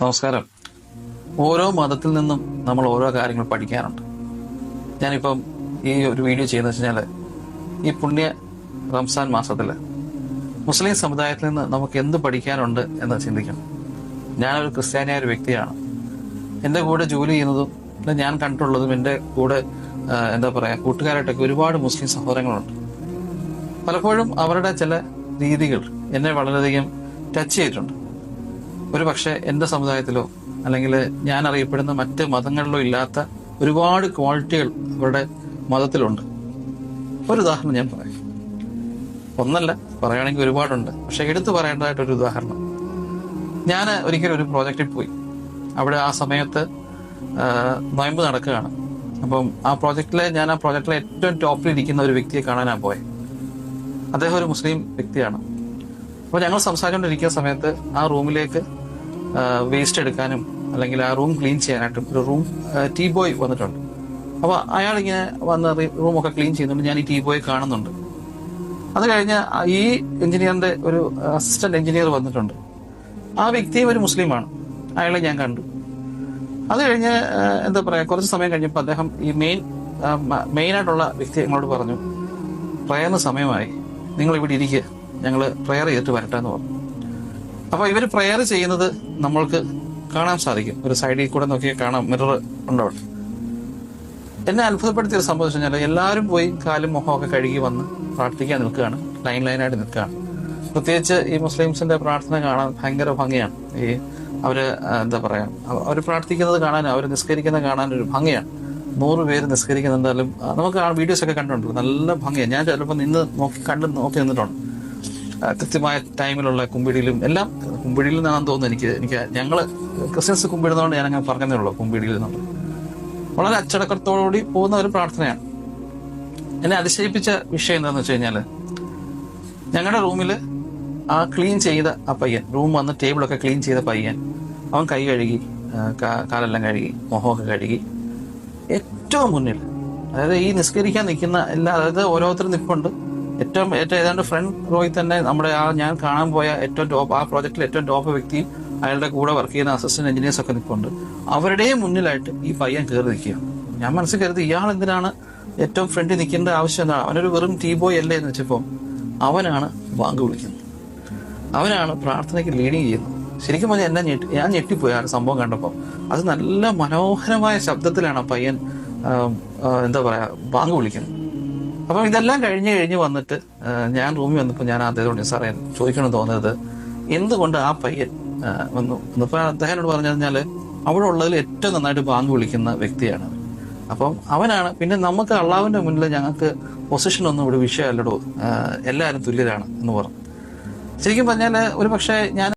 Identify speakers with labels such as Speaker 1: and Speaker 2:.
Speaker 1: നമസ്കാരം. ഓരോ മതത്തിൽ നിന്നും നമ്മൾ ഓരോ കാര്യങ്ങൾ പഠിക്കാറുണ്ട്. ഞാനിപ്പം ഈ ഒരു വീഡിയോ ചെയ്യുന്നത് വെച്ച് കഴിഞ്ഞാൽ ഈ പുണ്യ റംസാൻ മാസത്തിൽ മുസ്ലിം സമുദായത്തിൽ നിന്ന് നമുക്ക് എന്ത് പഠിക്കാനുണ്ട് എന്ന് ചിന്തിക്കണം. ഞാനൊരു ക്രിസ്ത്യാനിയായ ഒരു വ്യക്തിയാണ്. എന്റെ കൂടെ ജോലി ചെയ്യുന്നതും ഞാൻ കണ്ടിട്ടുള്ളതും എന്റെ കൂടെ എന്താ പറയുക കൂട്ടുകാരായിട്ടൊക്കെ ഒരുപാട് മുസ്ലിം സഹോദരങ്ങളുണ്ട്. പലപ്പോഴും അവരുടെ ചില രീതികൾ എന്നെ വളരെയധികം ടച്ച് ചെയ്തിട്ടുണ്ട്. ഒരു പക്ഷേ എന്റെ സമുദായത്തിലോ അല്ലെങ്കിൽ ഞാൻ അറിയപ്പെടുന്ന മറ്റ് മതങ്ങളിലോ ഇല്ലാത്ത ഒരുപാട് ക്വാളിറ്റികൾ അവരുടെ മതത്തിലുണ്ട്. ഒരു ഉദാഹരണം ഞാൻ പറയാം. ഒന്നല്ല പറയുകയാണെങ്കിൽ ഒരുപാടുണ്ട്. പക്ഷെ എടുത്തു പറയേണ്ടതായിട്ടൊരു ഉദാഹരണം. ഞാൻ ഒരിക്കലും ഒരു പ്രോജക്റ്റിൽ പോയി. അവിടെ ആ സമയത്ത് നോയമ്പ് നടക്കുകയാണ്. അപ്പം ആ പ്രോജക്റ്റിലെ ഞാൻ ആ പ്രോജക്റ്റിലെ ഏറ്റവും ടോപ്പിൽ ഇരിക്കുന്ന ഒരു വ്യക്തിയെ കാണാനാണ് പോയത് അദ്ദേഹം ഒരു മുസ്ലിം വ്യക്തിയാണ്. അപ്പോൾ ഞങ്ങൾ സംസാരിച്ചുകൊണ്ടിരിക്കുന്ന സമയത്ത് ആ റൂമിലേക്ക് വേസ്റ്റ് എടുക്കാനും അല്ലെങ്കിൽ ആ റൂം ക്ലീൻ ചെയ്യാനായിട്ടും ഒരു റൂം ടീ ബോയ് വന്നിട്ടുണ്ട്. അപ്പോൾ അയാൾ ഇങ്ങനെ വന്ന് റൂമൊക്കെ ക്ലീൻ ചെയ്യുന്നുണ്ട്. ഞാൻ ഈ ടീ ബോയ് കാണുന്നുണ്ട്. അത് കഴിഞ്ഞ ഈ എഞ്ചിനീയറിന്റെ ഒരു അസിസ്റ്റന്റ് എഞ്ചിനീയർ വന്നിട്ടുണ്ട്. ആ വ്യക്തിയും ഒരു മുസ്ലിമാണ്. അയാളെ ഞാൻ കണ്ടു. അത് കഴിഞ്ഞ് എന്താ പറയാ കുറച്ച് സമയം കഴിഞ്ഞപ്പോൾ അദ്ദേഹം ഈ മെയിൻ മെയിൻ ആയിട്ടുള്ള വ്യക്തി ഞങ്ങളോട് പറഞ്ഞു പ്രയറിന് സമയമായി. നിങ്ങൾ ഇവിടെ ഇരിക്കുക ഞങ്ങൾ പ്രയർ ചെയ്തിട്ട് വരട്ടെ എന്ന് പറഞ്ഞു. അപ്പൊ ഇവർ പ്രയർ ചെയ്യുന്നത് നമ്മൾക്ക് കാണാൻ സാധിക്കും. ഒരു സൈഡിൽ കൂടെ നോക്കിയാൽ കാണാം മിറർ ഉണ്ടവിടെ എന്നെ അത്ഭുതപ്പെടുത്തിയ ഒരു സംഭവം വെച്ച് കഴിഞ്ഞാൽ എല്ലാവരും പോയി കാലും മുഖമൊക്കെ കഴുകി വന്ന് പ്രാർത്ഥിക്കാൻ നിൽക്കുകയാണ്. ലൈൻ ലൈനായിട്ട് നിൽക്കുകയാണ്. പ്രത്യേകിച്ച് ഈ മുസ്ലിംസിന്റെ പ്രാർത്ഥന കാണാൻ ഭയങ്കര ഭംഗിയാണ്. ഈ അവർ എന്താ പറയാ അവർ പ്രാർത്ഥിക്കുന്നത് കാണാൻ അവർ നിസ്കരിക്കുന്നത് കാണാൻ ഒരു ഭംഗിയാണ്. നൂറ് പേര് നിസ്കരിക്കുന്നുണ്ടാലും നമുക്ക് വീഡിയോസ് ഒക്കെ കണ്ടിട്ടുണ്ട്. നല്ല ഭംഗിയാണ്. ഞാൻ ചിലപ്പോൾ നിന്ന് നോക്കി കണ്ട് നോക്കി നിന്നിട്ടുണ്ട്. കൃത്യമായ ടൈമിലുള്ള കുമ്പിടിയിലും എല്ലാം കുമ്പിടിയിൽ നിന്നാണെന്ന് തോന്നുന്നു എനിക്ക്. എനിക്ക് ഞങ്ങൾ ക്രിസ്ത്യൻസ് കുമ്പിടുന്നതുകൊണ്ട് ഞാൻ അങ്ങനെ പറഞ്ഞതേ ഉള്ളൂ കുമ്പിടിയിൽ നിന്നുള്ളത് വളരെ അച്ചടക്കത്തോടുകൂടി പോകുന്ന ഒരു പ്രാർത്ഥനയാണ്. എന്നെ അതിശയിപ്പിച്ച വിഷയം എന്താണെന്ന് വെച്ച് കഴിഞ്ഞാൽ ഞങ്ങളുടെ റൂമിൽ ആ ക്ലീൻ ചെയ്ത ആ പയ്യൻ റൂം വന്ന് ടേബിളൊക്കെ ക്ലീൻ ചെയ്ത പയ്യൻ അവൻ കൈ കഴുകി കാലെല്ലാം കഴുകി മുഖമൊക്കെ കഴുകി ഏറ്റവും മുന്നിൽ അതായത് ഈ നിസ്കരിക്കാൻ നിൽക്കുന്ന എല്ലാ അതായത് ഓരോരുത്തരും നിൽപ്പുണ്ട് ഏറ്റവും ഏറ്റവും ഏതാണ്ട് ഫ്രണ്ട് റോയിൽ തന്നെ നമ്മുടെ ആ ഞാൻ കാണാൻ പോയ ഏറ്റവും ടോപ്പ് ആ പ്രോജക്റ്റിൽ ഏറ്റവും ടോപ്പ് വ്യക്തിയും അയാളുടെ കൂടെ വർക്ക് ചെയ്യുന്ന അസിസ്റ്റന്റ് എഞ്ചിനീയർസ് ഒക്കെ നിൽക്കുന്നുണ്ട് അവരുടെയും മുന്നിലായിട്ട് ഈ പയ്യൻ കയറി നിൽക്കുക. ഞാൻ മനസ്സിൽ കരുതി ഇയാൾ എന്തിനാണ് ഏറ്റവും ഫ്രണ്ടിൽ നിൽക്കേണ്ട ആവശ്യം എന്താണ്? അവനൊരു വെറും ടീ ബോയ് അല്ലേ? എന്ന് വെച്ചപ്പോൾ അവനാണ് ബാങ്ക് വിളിക്കുന്നത്. അവനാണ് പ്രാർത്ഥനയ്ക്ക് ലീഡിങ് ചെയ്യുന്നത്. ശരിക്കും പറഞ്ഞാൽ എന്നെ ഞെട്ടി ഞാൻ ഞെട്ടിപ്പോയി ആ സംഭവം കണ്ടപ്പോൾ അത് നല്ല മനോഹരമായ ശബ്ദത്തിലാണ് പയ്യൻ എന്താ പറയാ ബാങ്ക് വിളിക്കുന്നത്. അപ്പം ഇതെല്ലാം കഴിഞ്ഞ് കഴിഞ്ഞ് വന്നിട്ട് ഞാൻ റൂമിൽ വന്നപ്പോൾ ഞാൻ അദ്ദേഹത്തോട് സാറേ ചോദിക്കണം തോന്നിയത് എന്തുകൊണ്ട് ആ പയ്യൻ വന്നു? ഇന്നിപ്പോൾ അദ്ദേഹത്തോട് പറഞ്ഞു കഴിഞ്ഞാൽ അവിടെ ഉള്ളതിൽ ഏറ്റവും നന്നായിട്ട് ബാങ്ക് വിളിക്കുന്ന വ്യക്തിയാണ്. അപ്പം അവനാണ് പിന്നെ നമുക്ക് അള്ളാവിന്റെ മുന്നിൽ ഞങ്ങൾക്ക് പൊസിഷൻ ഒന്നും ഇവിടെ വിഷയമല്ലടോ എല്ലാവരും തുല്യരാണ് എന്ന് പറഞ്ഞു. ശരിക്കും പറഞ്ഞാൽ ഒരു പക്ഷേ ഞാൻ